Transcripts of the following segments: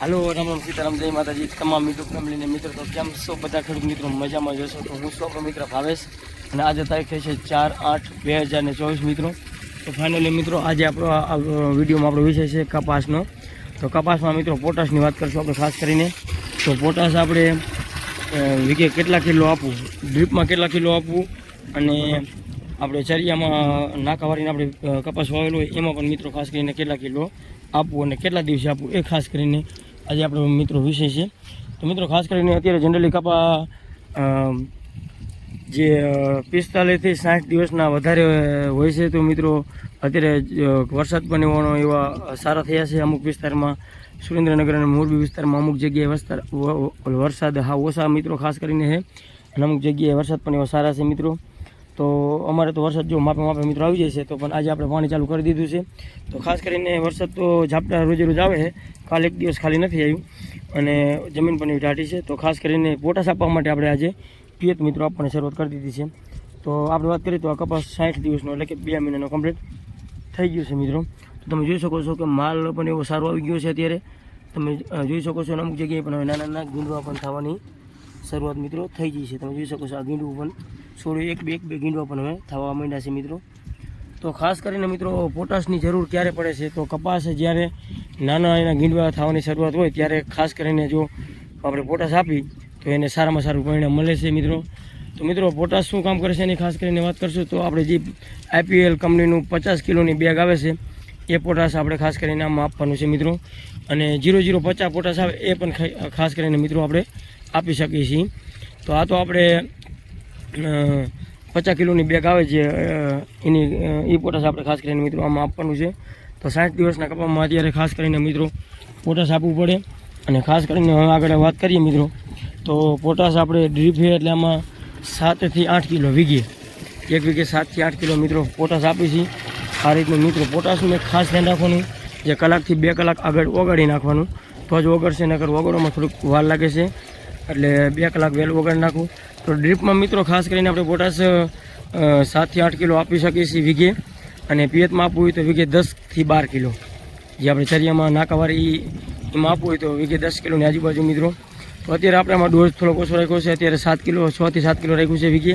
હાલો, રામ રામ સીતારામ, જય માતાજી, તમામ મિત્રો, ફેમિલીને મિત્રો, તો કેમ છો? બધા ખેડૂત મિત્રો, મજામાં જશો તો હું છું મિત્ર ભાવેશ, અને આજે તારીખ છે ચાર આઠ બે હજાર ને ચોવીસ, મિત્રો. તો ફાઇનલી મિત્રો, આજે આપણો વિડીયોમાં આપણો વિષય છે કપાસનો. તો કપાસમાં, મિત્રો, પોટાશની વાત કરશું આપણે, ખાસ કરીને. તો પોટાશ આપણે વીઘે કેટલા કિલો આપવું? ડ્રીપમાં કેટલા કિલો આપવું? અને આપણે ચરિયામાં નાકાવાળીને આપણે કપાસ વાવેલો હોય, એમાં પણ મિત્રો, ખાસ કરીને કેટલા કિલો આપવું અને કેટલા દિવસે આપવું, એ ખાસ કરીને આજે આપણો મિત્રો વિષય છે. તો મિત્રો, ખાસ કરીને અત્યારે જનરલી કપા જે પિસ્તાલીસથી સાઠ દિવસના વધારે હોય છે. તો મિત્રો, અત્યારે વરસાદ પણ એવાનો એવા સારા થયા છે અમુક વિસ્તારમાં. સુરેન્દ્રનગર અને મોરબી વિસ્તારમાં અમુક જગ્યાએ વસ્તાર વરસાદ હા ઓછા મિત્રો ખાસ કરીને છે. અને અમુક જગ્યાએ વરસાદ પણ એવા સારા છે મિત્રો. તો અમારે તો વરસાદ જો માપે માપે મિત્રો આવી જાય છે, તો પણ આજે આપણે પાણી ચાલુ કરી દીધું છે. તો ખાસ કરીને વરસાદ તો ઝાપટા રોજે રોજ આવે છે, કાલ એક દિવસ ખાલી નથી આવ્યું. અને જમીન પણ એવી ઢાટી છે, તો ખાસ કરીને પોટાશ આપવા માટે આપણે આજે પિયત મિત્રો આપવાની શરૂઆત કરી દીધી છે. તો આપણે વાત કરીએ તો આ કપાસ સાઠ દિવસનો એટલે કે બે મહિનાનો કમ્પ્લીટ થઈ ગયું છે મિત્રો. તો તમે જોઈ શકો છો કે માલ પણ એવો સારો આવી ગયો છે અત્યારે. તમે જોઈ શકો છો અમુક જગ્યાએ પણ હવે નાના નાના ગીંડવા પણ થવાની શરૂઆત મિત્રો થઈ ગઈ છે. તમે જોઈ શકો છો આ ગીંડવું પણ છોડ્યું એક બે એક બે ગીંડવા પણ હવે થવા માંડ્યા છે મિત્રો. તો ખાસ કરીને મિત્રો, પોટાશની જરૂર ક્યારે પડે છે? તો કપાસ જ્યારે નાના એના ગીંડવા થવાની શરૂઆત હોય, ત્યારે ખાસ કરીને જો આપણે પોટાશ આપી, તો એને સારામાં સારું પરિણામ મળે છે મિત્રો. તો મિત્રો, પોટાશ શું કામ કરે છે એની ખાસ કરીને વાત કરશું. તો આપણે જે આઈપીએલ કંપનીનું પચાસ કિલોની બેગ આવે છે, એ પોટાશ આપણે ખાસ કરીને આમાં આપવાનું છે મિત્રો. અને જીરો જીરો પચાસ પોટાશ આવે, એ પણ ખાસ કરીને મિત્રો આપણે આપી શકીએ છીએ. તો આ તો આપણે પચાસ કિલોની બેગ આવે છે એની એ પોટાશ આપણે ખાસ કરીને મિત્રો આમાં આપવાનું છે. તો સાઠ દિવસના કપામાં અત્યારે ખાસ કરીને મિત્રો પોટાશ આપવું પડે. અને ખાસ કરીને હવે આગળ વાત કરીએ મિત્રો, તો પોટાશ આપણે ડ્રીપ છે એટલે આમાં સાતથી આઠ કિલો વીઘે. એક વીઘે સાતથી આઠ કિલો મિત્રો પોટાશ આપી છીએ. આ રીતનું મિત્રો પોટાશનું ખાસ ધ્યાન રાખવાનું, જે કલાકથી બે કલાક આગળ ઓગાળી નાખવાનું. તો જ ઓગળશે, નકર ઓગળવામાં થોડુંક વાર લાગે છે. એટલે બે કલાક વહેલું ઓગાળી નાખવું. તો ડ્રીપમાં મિત્રો ખાસ કરીને આપણે પોટાશ સાતથી આઠ કિલો આપી શકીએ છીએ વીઘે અને પિયતમાં આપવું હોય તો વીઘે દસથી બાર કિલો. જે આપણે ચરિયામાં નાકાવાળી એમાં આપવું હોય તો વીઘે દસ કિલોની આજુબાજુ મિત્રો. તો અત્યારે આપણે આમાં ડોઝ થોડોક ઓછો રાખ્યો છે. અત્યારે સાત કિલો છથી સાત કિલો રાખ્યું છે વીઘે.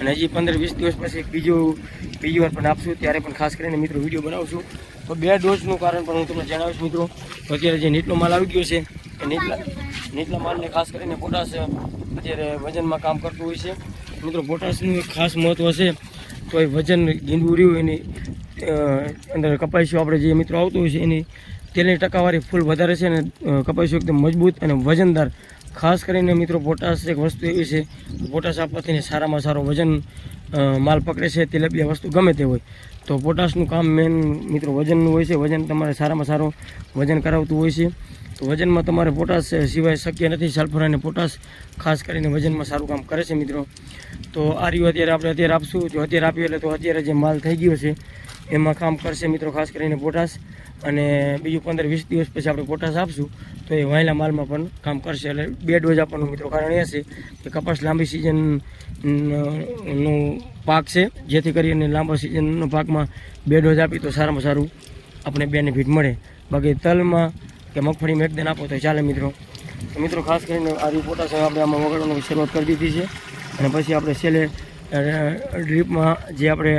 અને હજી પંદર વીસ દિવસ પછી બીજું, બીજી વાર પણ આપશું. ત્યારે પણ ખાસ કરીને મિત્રો વીડિયો બનાવશું. તો બે ડોઝનું કારણ પણ હું તમને જણાવીશ મિત્રો. અત્યારે જે નીટલો માલ આવી ગયો છે, એ નીટલા નીટલા માલને ખાસ કરીને પોટાશ અત્યારે વજનમાં કામ કરતું હોય છે. મિત્રો, પોટાશનું એક ખાસ મહત્ત્વ છે તો એ વજન ગીંદુ રહ્યું, એની અંદર કપાઈશું આપણે જે મિત્રો આવતું હોય છે, એની તેલની ટકાવારી ફૂલ વધારે છે અને કપાઈશું એકદમ મજબૂત અને વજનદાર ખાસ કરીને મિત્રો પોટાશ એક વસ્તુ એવી છે પોટાશ આપવાથી સારામાં સારો વજન માલ પકડે છે, તેલબિયા વસ્તુ ગમે તે હોય. તો પોટાશનું કામ મેન મિત્રો વજનનું હોય છે. વજન તમારે સારામાં સારું વજન કરાવતું હોય છે. તો વજનમાં તમારે પોટાશ સિવાય શક્ય નથી. સલ્ફર અને પોટાશ ખાસ કરીને વજનમાં સારું કામ કરે છે મિત્રો. તો આ રહ્યું અત્યારે આપણે અત્યારે આપશું. જો અત્યારે આપ્યું એટલે તો અત્યારે જે માલ થઈ ગયો છે એમાં કામ કરશે મિત્રો ખાસ કરીને પોટાશ. અને બીજું પંદર વીસ દિવસ પછી આપણે પોટાશ આપશું. તો એ વાયલા માલમાં પણ કામ કરશે. એટલે બે ડોઝ આપવાનું મિત્રો કારણ એ છે કે કપાસ લાંબી સિઝનનું પાક છે. જેથી કરીને લાંબા સિઝનનો પાકમાં બે ડોઝ આપી તો સારામાં સારું આપણે બેનિફિટ મળે. બાકી તલમાં કે મગફળીમાં એકદમ આપો તો ચાલે મિત્રો. મિત્રો ખાસ કરીને આ રિપોર્ટ આપણે આમાં વગાડવાની શરૂઆત કરી દીધી છે. અને પછી આપણે છેલ્લે ડ્રીપમાં જે આપણે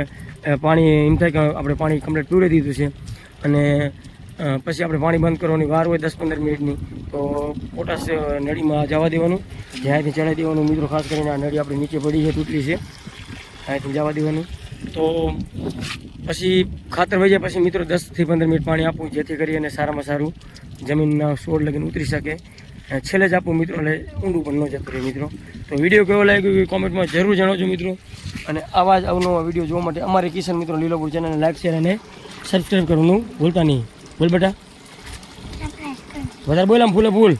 પાણી એમ થાય કે આપણે પાણી કમ્પ્લીટ પીવડી દીધું છે. અને પછી આપણે પાણી બંધ કરવાની વાર હોય દસ પંદર મિનિટની, તો પોટાશ નળીમાં જવા દેવાનું. જ્યાંથી ચડાવી દેવાનું મિત્રો, ખાસ કરીને આ નળી આપણે નીચે પડી છે તૂટલી છે. અહીંથી જવા દેવાનું. તો પછી ખાતર વહી જાય પછી મિત્રો દસથી પંદર મિનિટ પાણી આપવું, જેથી કરી અને સારામાં સારું જમીનના છોડ લગીને ઉતરી શકે. છેલ્લે જ આપો મિત્રો એટલે ઊંડું પણ ન જતું રહે મિત્રો. તો વીડિયો કેવો લાગ્યો એ કોમેન્ટમાં જરૂર જણાવજો મિત્રો. અને આવા જ અવનવા વીડિયો જોવા માટે અમારી કિશન મિત્રો લીલોપુર ચેનલને લાઈક શેર અને સબસ્ક્રાઈબ કરવાનું ભૂલતા નહીં. બોલ બેટા. વધારે બોલ આમ ફૂલે ફૂલ.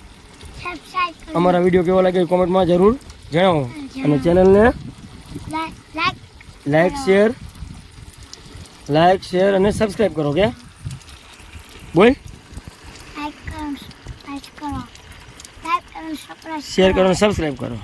અમારા વીડિયો કેવો લાગ્યો કોમેન્ટમાં જરૂર જણાવો. અને ચેનલને લાઈક શેર લાઈક શેર અને સબસ્ક્રાઈબ કરો કે બોલ. શેર કરો સબસ્ક્રાઈબ કરો.